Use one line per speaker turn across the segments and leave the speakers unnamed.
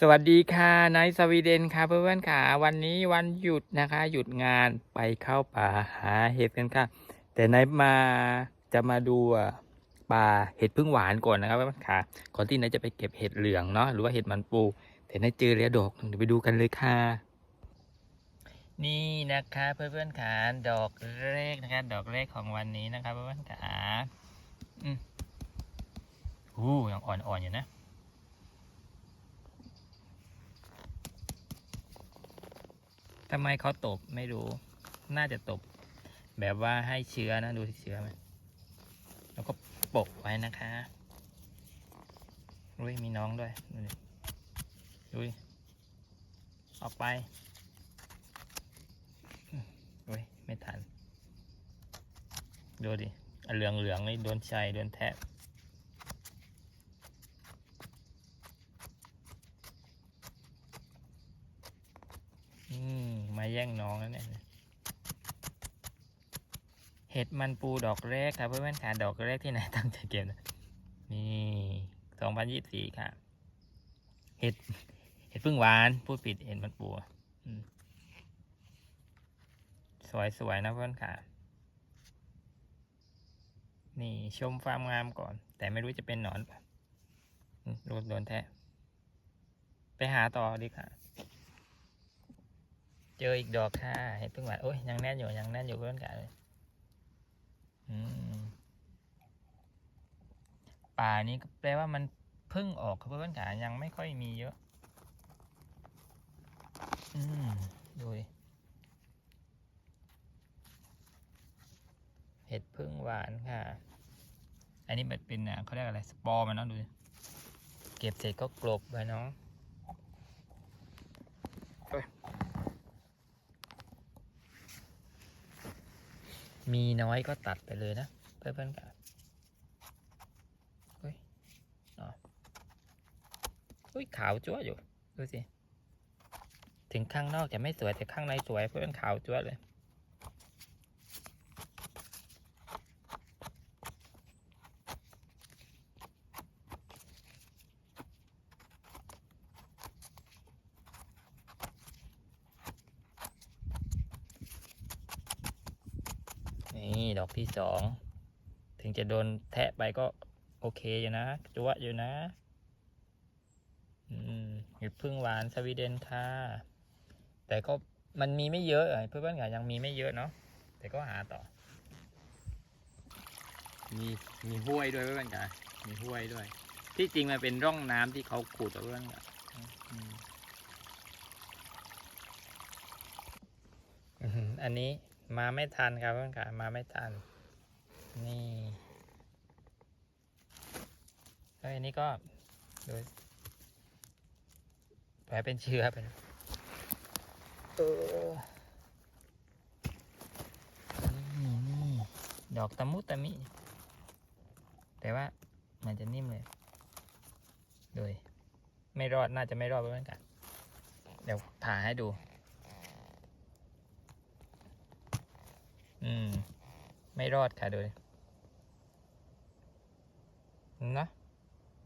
สวัสดีค่ะนายสวีเดนค่ะเพื่อนๆค่ะ วันนี้วันหยุดนะคะ หยุดงานไปเข้าป่าหาเห็ดกันค่ะ แต่นายมาจะมาดูป่าเห็ดพึ่งหวานก่อนนะครับเพื่อนๆค่ะก่อนที่นายจะไปเก็บเห็ดเหลืองเนาะหรือว่าเห็ดมันปู แต่นายเจอแล้วดอกเดี๋ยวไปดูกันเลยค่ะ นี่นะคะเพื่อนๆค่ะดอกแรกนะคะดอกแรกของวันนี้นะคะเพื่อนๆค่ะอืมอู้ยังอ่อนๆอยู่นะ ทำไมเขาตบไม่รู้ น่าจะตบ แบบว่าให้เชื้อนะดูที่เชื้อมันแล้วก็ปกไว้นะคะอุ้ยมีน้องด้วยดูดิดูออกไปอุ้ยไม่ทัน ดูดิอะเหลืองเหลืองนี่โดนชัยโดนแทะอื มาแย่งน้องแล้วเนี่ยเห็ดมันปูดอกแรกครับเพื่อนๆค่ะดอกแรกที่ไหนตั้งใจเก็บนะนี่สองพันยี่สิบสี่ค่ะเห็ดเห็ดพึ่งหวานพูดผิดเห็ดมันปูสวยๆนะเพื่อนค่ะ นี่ชมความงามก่อน แต่ไม่รู้จะเป็นหนอนปะอืมโดโดนแทะไปหาต่อดีค่ะ เจออีกดอกค่ะเห็ดพึ่งหวานโอ้ยยังแน่นอยู่ยังแน่นอยู่เพื่อนกันป่านี้แปลว่ามันเพิ่งออกครับเพื่อนขายังไม่ค่อยมีเยอะอืมดูดิเห็ดพึ่งหวานค่ะ อันนี้มันเป็นอะเขาเรียกอะไรสปอร์มันเนาะดูเก็บเสร็จก็กลบไปเนาะ มีน้อยก็ตัดไปเลยนะเพื่อนๆกันเฮ้ยอ๋ออุ้ยขาวจั๊วอยู่ ดูสิ ถึงข้างนอกจะไม่สวยแต่ข้างในสวยเพื่อนขาวจั๊วเลย นี่ด อกที่สองถึงจะโดนแทะไปก็โอเคอยู่นะจั๊วะอยู่นะอืมเห็ดพึ่งหวานสวีเดนค่ะ แต่ก็มันมีไม่เยอะอะเพื่อนๆก็ยังมีไม่เยอะเนาะแต่ก็หาต่อ มีมีห้วยด้วยเพื่อนๆกันมีห้วยด้วย ที่จริงมันเป็นร่องน้ำที่เขาขุดเอเพื่อนกันอืมอันนี้ มาไม่ทันครับเพื่อนกันมาไม่ทัน นี่เฮ้ยอันนี้ก็ดูแผลเป็นเชื้อไปแล้วเออนี่นี่ดอกตะมุตะมิ แต่ว่ามันจะนิ่มเลย โดย ไม่รอดน่าจะไม่รอดเหมือนกันเดี๋ยวผ่าให้ดู อืม ไม่รอดค่ะโดยเนอะ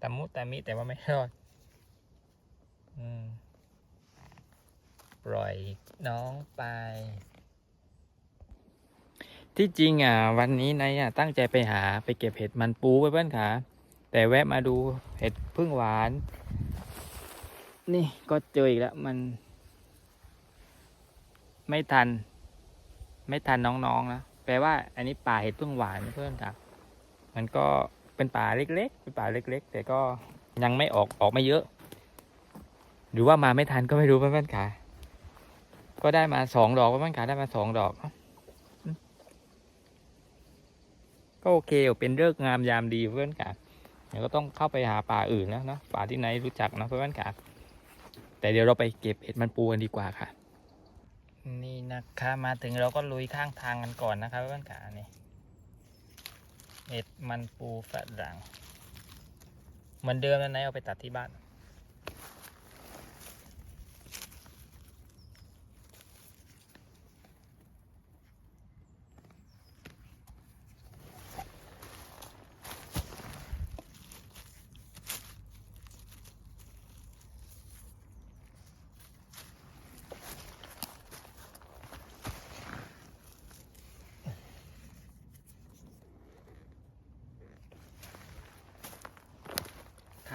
ตะมุตะมิแต่ว่าไม่รอด อืม ปล่อยน้องไป ที่จริงอะ วันนี้นายอะตั้งใจไปหาไปเก็บเห็ดมันปูไว้เพื่อนขาแต่แวะมาดูเห็ดพึ่งหวาน นี่ก็เจออีกแล้วมัน ไม่ทัน ไม่ทันน้องๆนะแปลว่าอันนี้ป่าเห็ดพึ่งหวานเพื่อนครับมันก็เป็นป่าเล็กๆ เป็นป่าเล็ก ๆ แต่ก็ยังไม่ออกออกไม่เยอะ หรือว่ามาไม่ทันก็ไม่รู้เพื่อนๆขาก็ได้มาสองดอกเพื่อนๆขาได้มาสองดอกก็โอเคเป็นเลิกงามยามดีเพื่อนกันเดี๋ยวก็ต้องเข้าไปหาป่าอื่นแล้วนะป่าที่ไหนรู้จักนะเพื่อนกันแต่เดี๋ยวเราไปเก็บเห็ดมันปูกันดีกว่าค่ะ นี่นะคะมาถึงเราก็ลุยข้างทางกันก่อนนะครับเพื่อนขานนี่เห็ดมันปูฝรั่งเหมือนเดิมแล้วนเอาไปตัดที่บ้าน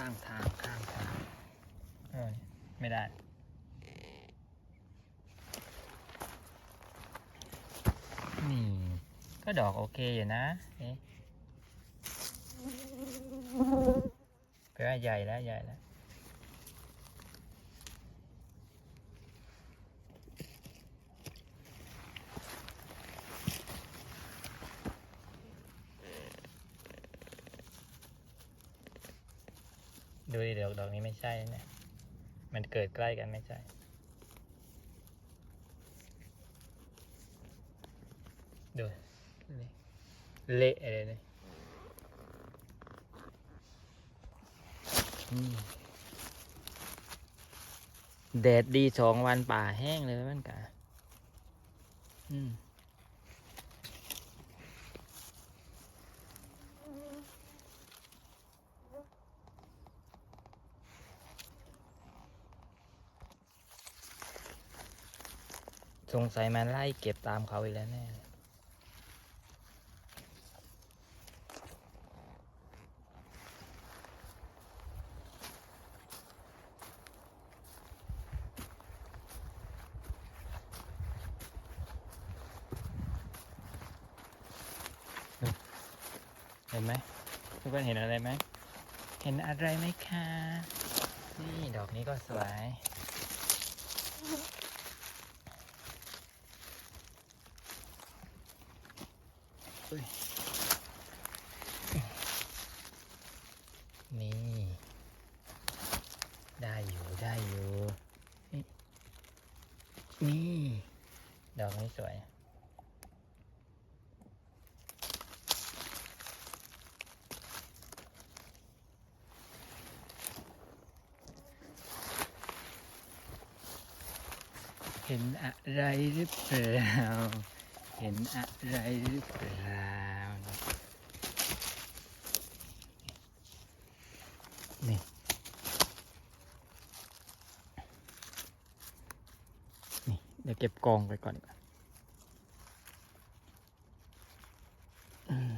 างทางข้างทางเออไม่ได้นี่ก็ดอกโอเคอยู่นะเอ๊ะก็ใหญ่แล้วใหญ่แล้ว ดูดิดอกดอกนี้ไม่ใช่เนี่ย มันเกิดใกล้กันไม่ใช่ ดูเละเลยเลยอืมแดดดีสองวันป่าแห้งเลยมันกะอืม สงสัยมันไล่เก็บตามเขาอีกแล้วแน่เห็นไหมทุกคนเห็นอะไรไหม เห็นอะไรไหมคะ นี่ดอกนี้ก็สวย นี่ ได้อยู่ได้อยู่ นี่ ดอกนี้สวย เห็นอะไรหรือเปล่า เห็นอะไรหรือเปล่า นี่ นี่ เดี๋ยวเก็บกองไปก่อนดีกว่าอืม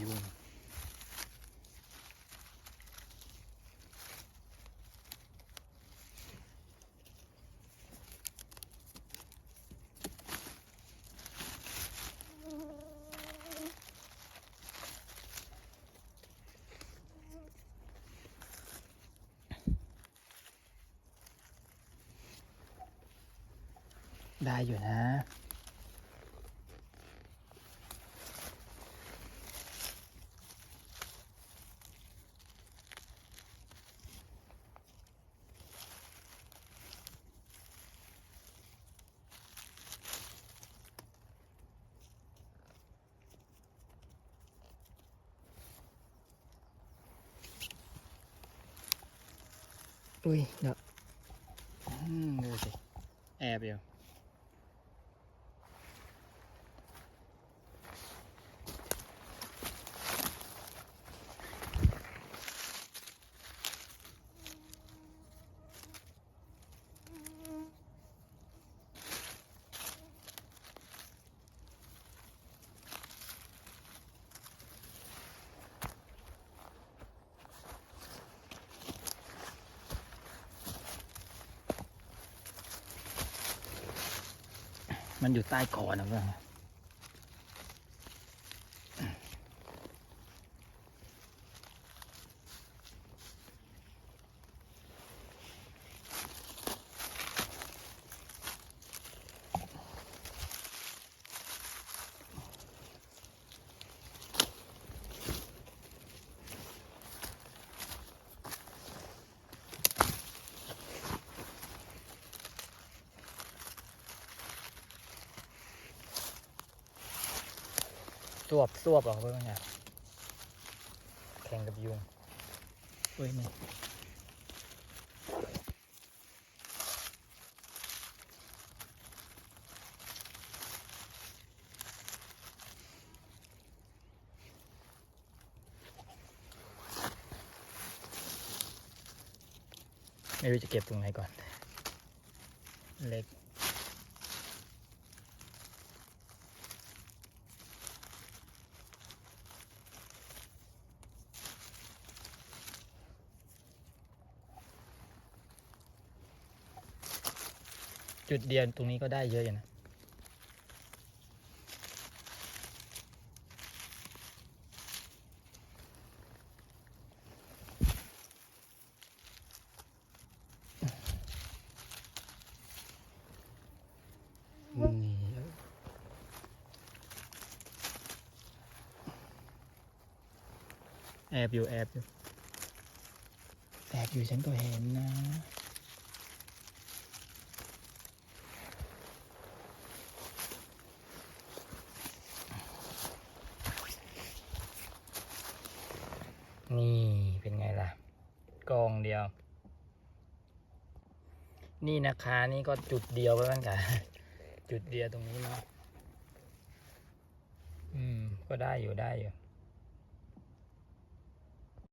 ยุง ได้อยู่นะ อุ้ยเดี๋ยวอืมดูสิแอบอยู่ มันอยู่ใต้คอนะเพื่อน วบสวบออกเพื่อนไงแข่งกับยุงเฮ้ยนี่ไม่รู้จะเก็บตรงไหนก่อน เล็ก จุดเดียวตรงนี้ก็ได้เยอะอยู่นะนี่แอบอยู่แอบอยู่แอบอยู่ฉันก็เห็นนะ นี่เป็นไงล่ะ กองเดียว นี่นะคะนี่ก็จุดเดียวแล้วกันค่ะจุดเดียวตรงนี้เนาะอืม ก็ได้อยู่ได้อยู่